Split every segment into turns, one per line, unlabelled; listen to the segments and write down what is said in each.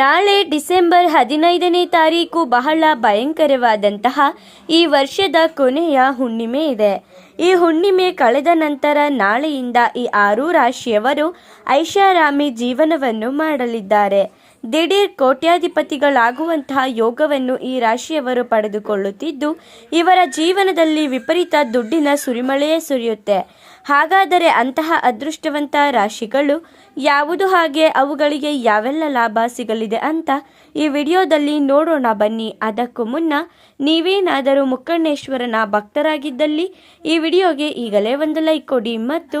ನಾಳೆ ಡಿಸೆಂಬರ್ ಹದಿನೈದನೇ ತಾರೀಕು ಬಹಳ ಭಯಂಕರವಾದಂತಹ ಈ ವರ್ಷದ ಕೊನೆಯ ಹುಣ್ಣಿಮೆ ಇದೆ. ಈ ಹುಣ್ಣಿಮೆ ಕಳೆದ ನಂತರ ನಾಳೆಯಿಂದ ಈ ಆರು ರಾಶಿಯವರು ಐಷಾರಾಮಿ ಜೀವನವನ್ನು ಮಾಡಲಿದ್ದಾರೆ. ದಿಢೀರ್ ಕೋಟ್ಯಾಧಿಪತಿಗಳಾಗುವಂತಹ ಯೋಗವನ್ನು ಈ ರಾಶಿಯವರು ಪಡೆದುಕೊಳ್ಳುತ್ತಿದ್ದು, ಇವರ ಜೀವನದಲ್ಲಿ ವಿಪರೀತ ದುಡ್ಡಿನ ಸುರಿಮಳೆಯೇ ಸುರಿಯುತ್ತೆ. ಹಾಗಾದರೆ ಅಂತಹ ಅದೃಷ್ಟವಂತ ರಾಶಿಗಳು ಯಾವುದು ಹಾಗೆ, ಅವುಗಳಿಗೆ ಯಾವೆಲ್ಲ ಲಾಭ ಸಿಗಲಿದೆ ಅಂತ ಈ ವಿಡಿಯೋದಲ್ಲಿ ನೋಡೋಣ ಬನ್ನಿ. ಅದಕ್ಕೂ ಮುನ್ನ ನೀವೇನಾದರೂ ಮುಕ್ಕಣ್ಣೇಶ್ವರನ ಭಕ್ತರಾಗಿದ್ದಲ್ಲಿ ಈ ವಿಡಿಯೋಗೆ ಈಗಲೇ ಒಂದು ಲೈಕ್ ಕೊಡಿ ಮತ್ತು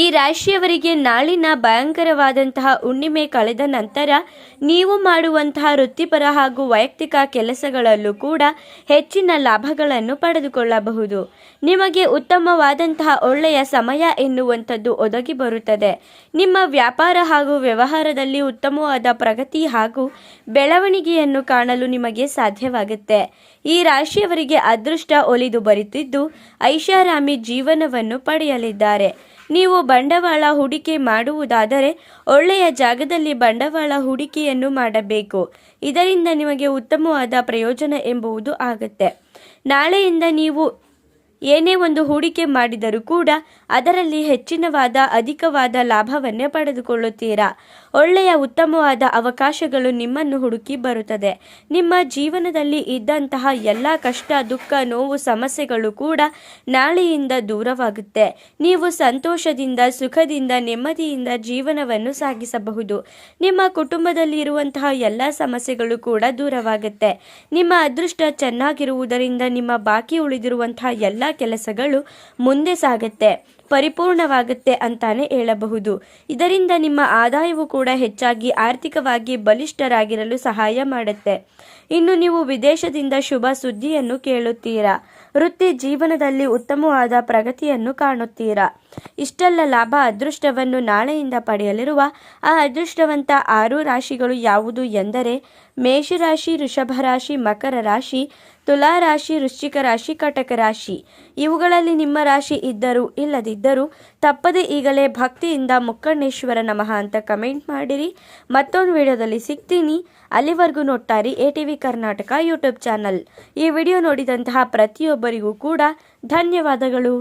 ಈ ರಾಶಿಯವರಿಗೆ ನಾಳಿನ ಭಯಂಕರವಾದಂತಹ ಹುಣ್ಣಿಮೆ ಕಳೆದ ನಂತರ ನೀವು ಮಾಡುವಂತಹ ವೃತ್ತಿಪರ ಹಾಗೂ ವೈಯಕ್ತಿಕ ಕೆಲಸಗಳಲ್ಲೂ ಕೂಡ ಹೆಚ್ಚಿನ ಲಾಭಗಳನ್ನು ಪಡೆದುಕೊಳ್ಳಬಹುದು. ನಿಮಗೆ ಉತ್ತಮವಾದಂತಹ ಒಳ್ಳೆಯ ಸಮಯ ಎನ್ನುವಂಥದ್ದು ಒದಗಿ ಬರುತ್ತದೆ. ನಿಮ್ಮ ವ್ಯಾಪಾರ ಹಾಗೂ ವ್ಯವಹಾರದಲ್ಲಿ ಉತ್ತಮವಾದ ಪ್ರಗತಿ ಹಾಗೂ ಬೆಳವಣಿಗೆಯನ್ನು ಕಾಣಲು ನಿಮಗೆ ಸಾಧ್ಯವಾಗುತ್ತೆ. ಈ ರಾಶಿಯವರಿಗೆ ಅದೃಷ್ಟ ಒಲಿದು ಬರುತ್ತಿದ್ದು ಐಷಾರಾಮಿ ಜೀವನವನ್ನು ಪಡೆಯಲಿದ್ದಾರೆ. ನೀವು ಬಂಡವಾಳ ಹೂಡಿಕೆ ಮಾಡುವುದಾದರೆ ಒಳ್ಳೆಯ ಜಾಗದಲ್ಲಿ ಬಂಡವಾಳ ಹೂಡಿಕೆಯನ್ನು ಮಾಡಬೇಕು. ಇದರಿಂದ ನಿಮಗೆ ಉತ್ತಮವಾದ ಪ್ರಯೋಜನ ಎಂಬುವುದು ಆಗುತ್ತೆ. ನಾಳೆಯಿಂದ ನೀವು ಏನೇ ಒಂದು ಹೂಡಿಕೆ ಮಾಡಿದರೂ ಕೂಡ ಅದರಲ್ಲಿ ಹೆಚ್ಚಿನವಾದ, ಅಧಿಕವಾದ ಲಾಭವನ್ನೇ ಪಡೆದುಕೊಳ್ಳುತ್ತೀರಾ? ಒಳ್ಳೆಯ, ಉತ್ತಮವಾದ ಅವಕಾಶಗಳು ನಿಮ್ಮನ್ನು ಹುಡುಕಿ ಬರುತ್ತದೆ. ನಿಮ್ಮ ಜೀವನದಲ್ಲಿ ಇದ್ದಂತಹ ಎಲ್ಲ ಕಷ್ಟ, ದುಃಖ, ನೋವು, ಸಮಸ್ಯೆಗಳು ಕೂಡ ನಾಳೆಯಿಂದ ದೂರವಾಗುತ್ತೆ. ನೀವು ಸಂತೋಷದಿಂದ, ಸುಖದಿಂದ, ನೆಮ್ಮದಿಯಿಂದ ಜೀವನವನ್ನು ಸಾಗಿಸಬಹುದು. ನಿಮ್ಮ ಕುಟುಂಬದಲ್ಲಿ ಇರುವಂತಹ ಎಲ್ಲ ಸಮಸ್ಯೆಗಳು ಕೂಡ ದೂರವಾಗುತ್ತೆ. ನಿಮ್ಮ ಅದೃಷ್ಟ ಚೆನ್ನಾಗಿರುವುದರಿಂದ ನಿಮ್ಮ ಬಾಕಿ ಉಳಿದಿರುವಂತಹ ಎಲ್ಲ ಕೆಲಸಗಳು ಮುಂದೆ ಸಾಗುತ್ತೆ, ಪರಿಪೂರ್ಣವಾಗುತ್ತೆ ಅಂತಾನೆ ಹೇಳಬಹುದು. ಇದರಿಂದ ನಿಮ್ಮ ಆದಾಯವು ಕೂಡ ಹೆಚ್ಚಾಗಿ ಆರ್ಥಿಕವಾಗಿ ಬಲಿಷ್ಠರಾಗಿರಲು ಸಹಾಯ ಮಾಡುತ್ತೆ. ಇನ್ನು ನೀವು ವಿದೇಶದಿಂದ ಶುಭ ಸುದ್ದಿಯನ್ನು ಕೇಳುತ್ತೀರಾ? ವೃತ್ತಿ ಜೀವನದಲ್ಲಿ ಉತ್ತಮವಾದ ಪ್ರಗತಿಯನ್ನು ಕಾಣುತ್ತೀರಾ? ಇಷ್ಟೆಲ್ಲ ಲಾಭ ಅದೃಷ್ಟವನ್ನು ನಾಳೆಯಿಂದ ಪಡೆಯಲಿರುವ ಆ ಅದೃಷ್ಟವಂತ ಆರು ರಾಶಿಗಳು ಯಾವುದು ಎಂದರೆ ಮೇಷರಾಶಿ ಋಷಭ ರಾಶಿ ಮಕರ ರಾಶಿ ತುಲಾ ರಾಶಿ ವೃಶ್ಚಿಕ ರಾಶಿ, ಕಟಕ ರಾಶಿ. ಇವುಗಳಲ್ಲಿ ನಿಮ್ಮ ರಾಶಿ ಇದ್ದರೂ ಇಲ್ಲದಿದ್ದರೂ ತಪ್ಪದೆ ಈಗಲೇ ಭಕ್ತಿಯಿಂದ ಮುಕ್ಕಣ್ಣೇಶ್ವರ ನಮಃ ಅಂತ ಕಮೆಂಟ್ ಮಾಡಿರಿ. ಮತ್ತೊಂದು ವಿಡಿಯೋದಲ್ಲಿ ಸಿಗ್ತೀನಿ. ಅಲ್ಲಿವರೆಗೂ ನೋಡ್ತಾರಿ A T V Karnataka YouTube channel. ಈ ವಿಡಿಯೋ ನೋಡಿದಂತಹ ಪ್ರತಿಯೊಬ್ಬರಿಗೂ ಕೂಡ ಧನ್ಯವಾದಗಳು.